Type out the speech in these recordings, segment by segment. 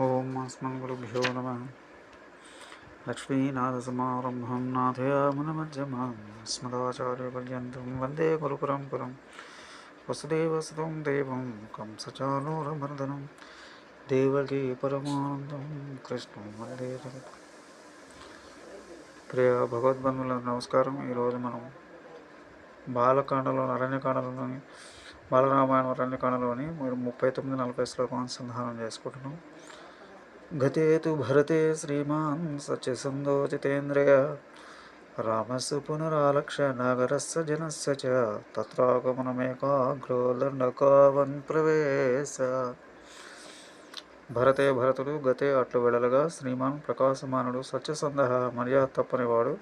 ఓం అస్మద్గురుభ్యో నమ. లక్ష్మీనాథసమారంభం నాథయామునమధ్యమాం. అస్మదాచార్యపర్యంతం వందే గురుపరంపరం. వసుదేవసుతం దేవం కంసచానూరమర్దనం. దేవకీ పరమానందం కృష్ణం వందే జగత్. ప్రియ భగవద్బంధువుల నమస్కారం. ఈరోజు మనం బాలకాండలో అరణ్యకాండలోని బాలరామాయణం అరణ్యకాండలోని మీరు ముప్పై తొమ్మిది నలభై శ్లోకం అనుసంధానం చేసుకుంటున్నాం. గతే తు భరతే శ్రీమాన్ సత్యసందో జితేంద్రియ రామస్సు పునరాలక్ష్య నగరస్య జనస్య చ తత్రాగమనమేకాగ్రో దండకావన్ ప్రవేశ భరతే భరతుడు గతే అట్లు వెడలగా శ్రీమాన్ ప్రకాశమానుడు సత్యసంధ మర్యాద తప్పనివాడు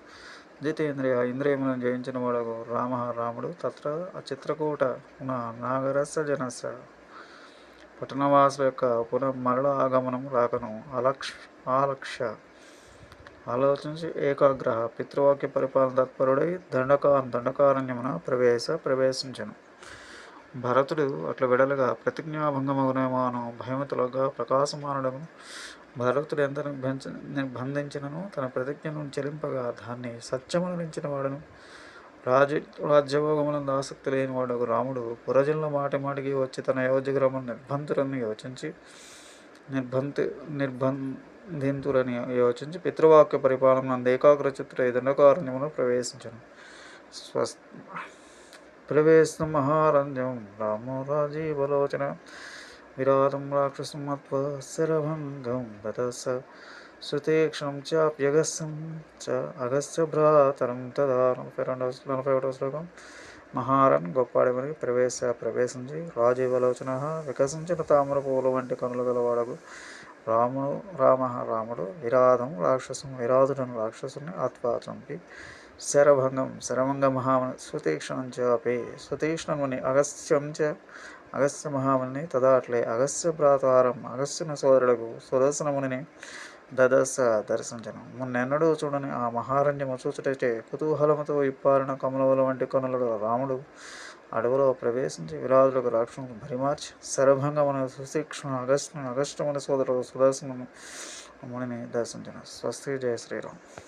జితేంద్రియ ఇంద్రియములను జయించిన వాడు రామ రాముడు తత్ర చిత్రకూట నాగరస్య జనస్య పట్టణవాసుల యొక్క పునః మరల ఆగమనం రాకను. అలక్ష ఆలక్ష్య. ఆలోచించి ఏకాగ్ర పితృవాక్య పరిపాలన తత్పరుడై దండకా దండకారణ్యమున ప్రవేశ ప్రవేశించను. భరతుడు అట్లా వెడలుగా ప్రతిజ్ఞాభంగమగునేమాను భయమతులుగా ప్రకాశమానుడము భరతుడు ఎంత నిర్బంధ నిర్బంధించినను తన ప్రతిజ్ఞను చెలింపగా దాన్ని సత్యమనించిన వాడును. రాజు రాజ్యభోగములందు ఆసక్తి లేనివాడు ఒక రాముడు. పురజనుల మాటి మాటికి వచ్చి తన అయోధ్యగ్రామం నిర్బంతులని యోచించి నిర్బంతి నిర్బంధింతులని యోచించి పితృవాక్య పరిపాలన ఏకాగ్ర చిత్ర దండకారణ్యమును ప్రవేశించను. స్వస్ ప్రవేశం మహారంజం రామో రాజీవలోచన. విరాటం రాక్షసమత్వ శరభంగం. శృతీక్షణం సుతీక్షణం చ అగస్య భ్రాతరం తదా. నలభై రెండవ నలభై ఒకటవ శ్లోకం. మహారన్ గొప్పాడిమని ప్రవేశ ప్రవేశించి రాజీవలోచన వికసించిన తామర పూల వంటి కనులు గలవాడకు రాముడు రామ రాముడు విరాధం రాక్షసం విరాధుడను రాక్షసుని ఆత్మ చంపి శరభంగం శరభంగ మహామని సుతీక్షణం చాపి సుతీక్ష్ణముని అగస్త్యం చ అగస్త్య మహాముని తదా అట్లే. అగస్త్య భ్రాతారం అగస్త్యుని సోదరులకు సుదర్శనముని దదస దర్శించను మున్నెన్నడూ చూడని ఆ మహారణ్యము చూచుటైతే కుతూహలముతో ఇప్పారిన కమలముల వంటి కనులలో రాముడు అడవులో ప్రవేశించి విరాజులకు రాక్షసులను భరిమార్చి శరభంగమున సుశిక్షణ అగస్టు అగస్టముని సోదరుడు సుదర్శనము మునిని దర్శించిన. స్వస్తి. జయ శ్రీరామ్.